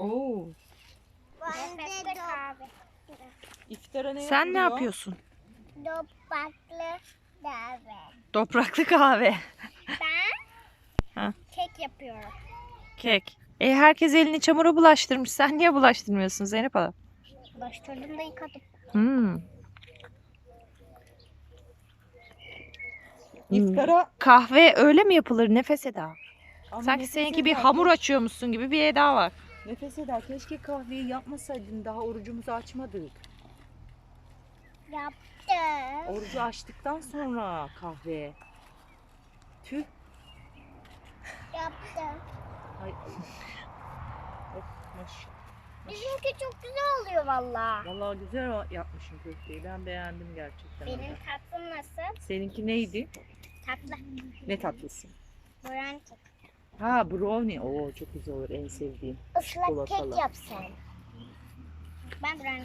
Oo. İftara ne Sen ne yapılıyor? yapıyorsun? Dopaklı kahve. Topraklı kahve. Ben Ha. kek yapıyorum. Kek. E herkes elini çamura bulaştırmış. Sen niye bulaştırmıyorsun Zeynep Hala? Başladım da yıkadım. Hmm. İftara Kahve öyle mi yapılır Nefes Eda? Ama Sanki nefes seninki bir eder, hamur açıyormuşsun gibi bir eda var. Nefes eder. Keşke kahveyi yapmasaydın. Daha orucumuzu açmadık. Yaptım. Orucu açtıktan sonra kahve. Tüh. Yaptım. Ay. of maş. Bizimki çok güzel oluyor valla. Vallahi güzel yapmışsın köfteyi. Ben beğendim gerçekten. Benim tatlım nasıl? Seninki neydi? Tatlı. Ne tatlısı? Buran kek. Ha brownie. Oo çok güzel olur. En sevdiğim. Islak Çikolatalı. kek yap sen. Ben buran